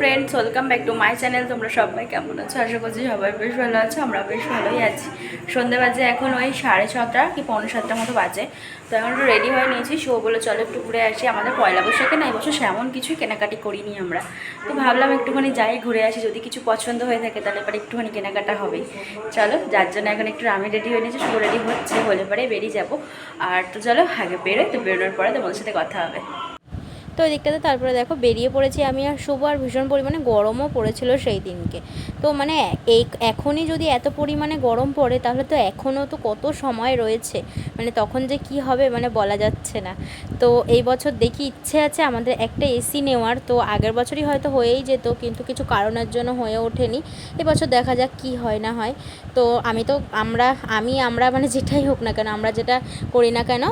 Friends welcome back to my channel তোমরা সবাই কেমন আছো? আশা করছি সবাই বেশ ভালো আছো, আমরা বেশ ভালোই আছি। সন্ধে বাজে এখন ওই সাড়ে ছটা কি পৌনে সাতটার মতো বাজে। তো এখন একটু রেডি হয়ে নিয়েছি, শো বলে চলো একটু ঘুরে আসি। আমাদের পয়লা বৈশাখে না এবছর সেমন কিছুই কেনাকাটি করিনি আমরা। তো ভাবলাম একটুখানি যাই, ঘুরে আসি। যদি কিছু পছন্দ হয়ে থাকে তাহলে এবার একটুখানি কেনাকাটা হবেই। চলো, যার জন্য এখন একটু আমি রেডি হয়ে নিয়েছি, শো রেডি হচ্ছে হলে পরে বেরিয়ে যাব। আর তো চলো, আগে বেরোয় তো বেরোনোর পরে তোমাদের সাথে কথা হবে। তো ওই দিকটাতে তারপরে দেখো বেরিয়ে পড়েছি আমি আর শুভ আর ভীষণ পরিমাণে গরমও পড়েছিল সেই দিনকে। তো মানে এই এখনই যদি এত পরিমাণে গরম পড়ে তাহলে তো এখনও তো কত সময় রয়েছে। মানে তখন যে কি হবে মানে বলা যাচ্ছে না। তো এই বছর দেখি ইচ্ছে আছে আমাদের একটা এসি নেওয়ার। তো আগের বছরই হয়তো হয়েই যেত কিন্তু কিছু কারণের জন্য হয়ে ওঠেনি। এবছর দেখা যাক কি হয় না হয়। তো আমি তো আমরা, আমি, আমরা মানে যেটাই হোক না কেন, আমরা যেটা করি না কেন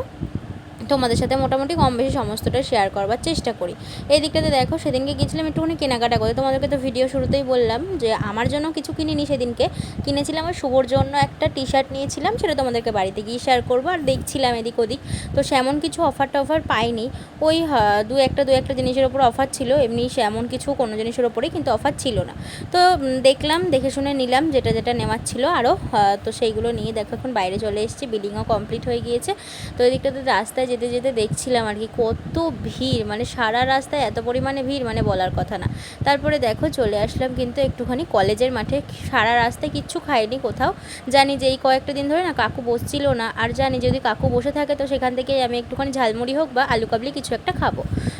তোমাদের সাথে মোটামুটি কম বেশি সমস্তটা শেয়ার করবার চেষ্টা করি। এই দিকটাতে দেখো, সেদিনকে গিয়েছিলাম একটুখানি কেনাকাটা করতে। তোমাদেরকে তো ভিডিও শুরুতেই বললাম যে, আমার জন্য কিছু কিনিনি সেদিনকে। কিনেছিলাম আর শুভর জন্য একটা টি শার্ট নিয়েছিলাম, সেটা তোমাদেরকে বাড়িতে গিয়ে শেয়ার করব। আর দেখছিলাম এদিক ওদিক, তো সেমন কিছু অফার টফার পাইনি। ওই দু একটা দু একটা জিনিসের ওপর অফার ছিল। এমনি সেমন কিছু কোনো জিনিসের ওপরেই কিন্তু অফার ছিল না। তো দেখলাম, দেখে শুনে নিলাম, যেটা যেটা নেওয়ার ছিল আরও তো সেইগুলো নিয়ে দেখো এখন বাইরে চলে এসেছি। বিলিংও কমপ্লিট হয়ে গিয়েছে। তো এদিকটাতে দিকটাতে রাস্তায় যেতে যেতে দেখছিলাম আর কি, কত ভিড় মানে সারা রাস্তায় এত পরিমাণে ভিড় মানে বলার কথা না। তারপরে দেখো চলে আসলাম কিন্তু একটুখানি কলেজের মাঠে, সারা রাস্তায় কিচ্ছু খাইনি কোথাও। জানি যে এই কয়েকটা দিন ধরে না কাকু বসছিল না, আর জানি যদি কাকু বসে থাকে তো সেখান থেকে আমি একটুখানি ঝালমুড়ি হোক বা আলু কাবলি কিছু একটা খাব।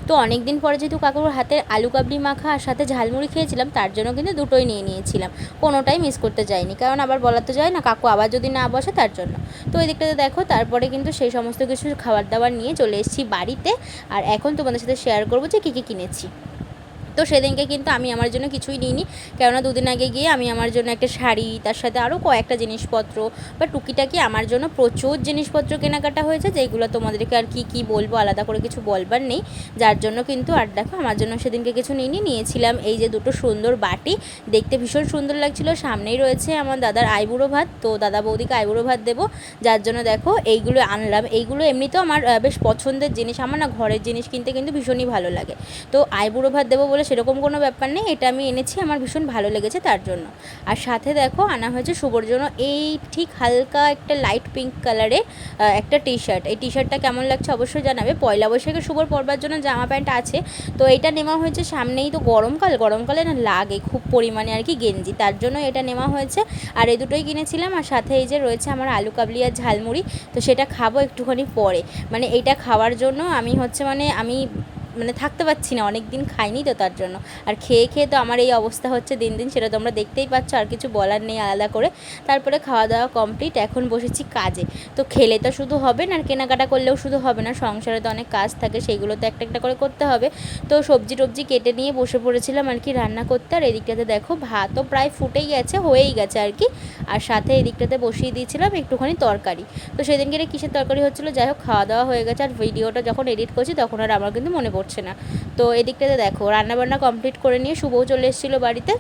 তো অনেক দিন পরে যেহেতু কাকুর হাতের আলু কাবলি মাখা আর সাথে ঝালমুড়ি খেয়েছিলাম, তার জন্য কিন্তু দুটোই নিয়ে নিয়েছিলাম। কোনোটাই মিস করতে যাইনি, কারণ আবার বলা তো যায় না, কাকু আবার যদি না বসে তার জন্য। তো এই দিকটাতে দেখো, তারপরে কিন্তু সেই সমস্ত কিছু খাবার দাবার নিয়ে চলে এসেছি বাড়িতে। আর এখন তোমাদের সাথে শেয়ার করব যে কী কী কিনেছি। তো সেদিনকে কিন্তু আমি আমার জন্য কিছুই নিইনি। কেননা দুদিন আগে গিয়ে আমি আমার জন্য একটা শাড়ি, তার সাথে আরও কয়েকটা জিনিসপত্র বা টুকিটাকি আমার জন্য প্রচুর জিনিসপত্র কেনাকাটা হয়েছে, যেগুলো তোমাদেরকে আর কি কি বলব আলাদা করে কিছু বলবার নেই। যার জন্য কিন্তু আর দেখো আমার জন্য সেদিনকে কিছু নিইনি, নিয়েছিলাম এই যে দুটো সুন্দর বাটি। দেখতে ভীষণ সুন্দর লাগছিল, সামনেই রয়েছে আমার দাদার আইবুড়ো ভাত, তো দাদা বৌদিকে আইবুড়ো ভাত দেবো। যার জন্য দেখো এইগুলো আনলাম, এইগুলো এমনিতেও আমার বেশ পছন্দের জিনিস, আমার না ঘরের জিনিস কিনতে কিন্তু ভীষণই ভালো লাগে। তো আইবুড়ো ভাত দেবো বলে সেরকম কোনো ব্যাপার নেই, এটা আমি এনেছি, আমার ভীষণ ভালো লেগেছে তার জন্য। আর সাথে দেখো, আনা হয়েছে শুভর জন্য এই ঠিক হালকা একটা লাইট পিঙ্ক কালারের একটা টি শার্ট এই টি শার্টটা কেমন লাগছে অবশ্যই জানাবে। পয়লা বৈশাখে শুভর পরবার জন্য জামা প্যান্ট আছে, তো এটা নেওয়া হয়েছে সামনেই তো গরমকাল। গরমকালে না লাগে খুব পরিমাণে আর কি গেঞ্জি, তার জন্য এটা নেওয়া হয়েছে। আর এই দুটোই কিনেছিলাম, আর সাথে এই যে রয়েছে আমার আলু কাবলি আর ঝালমুড়ি, তো সেটা খাব একটুখানি পরে। মানে এইটা খাওয়ার জন্য আমি হচ্ছে মানে আমি মানে থাকতে পারছি না, অনেক দিন খাইনি তো তার জন্য। আর খেয়ে খেয়ে তো আমার এই অবস্থা হচ্ছে দিন দিন, সেটা তোমরা দেখতেই পাচ্ছ, আর কিছু বলার নেই আলাদা করে। তারপরে খাওয়া দাওয়া কমপ্লিট এখন বসেছি কাজে। তো খেলে তো শুধু হবে না, আর কেনাকাটা করলেও শুধু হবে না, সংসারে তো অনেক কাজ থাকে সেইগুলো তো একটা একটা করে করতে হবে। তো সবজি টবজি কেটে নিয়ে বসে পড়েছিলাম আর কি রান্না করতে, আর এদিকটাতে দেখো ভাতও প্রায় ফুটেই গেছে, হয়েই গেছে আর কি। আর সাথে এদিকটাতে বসিয়ে দিয়েছিলাম একটুখানি তরকারি। তো সেদিনকে কিসের তরকারি হচ্ছিল, যাই হোক খাওয়া দাওয়া হয়ে গেছে, আর ভিডিওটা যখন এডিট করছি, তখন আর আমার কিন্তু মনে পড়ছে না। তো এদিকটাতে দেখো, রান্নাবান্না কমপ্লিট করে নিয়ে শুভও চলে এসেছিল বাড়িতে।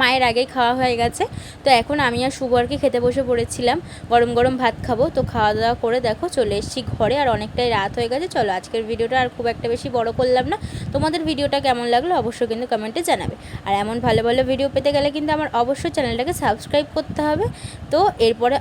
মায়ের আগেই খাওয়া হয়ে গেছে। তো এখন আমি আর শুভ আর কি খেতে বসে পড়েছিলাম। গরম গরম ভাত খাব। তো খাওয়া দাওয়া করে দেখো চলে এসেছি ঘরে। আর অনেকটাই রাত হয়ে গেছে। চলো আজকের ভিডিওটা আর খুব একটা বেশি বড় করলাম না। তোমাদের ভিডিওটা কেমন লাগল অবশ্যই কিন্তু কমেন্টে জানাবে। আর এমন ভালো ভালো ভিডিও পেতে গেলে কিন্তু আমার অবশ্যই চ্যানেলটাকে সাবস্ক্রাইব করতে হবে। তো এরপরে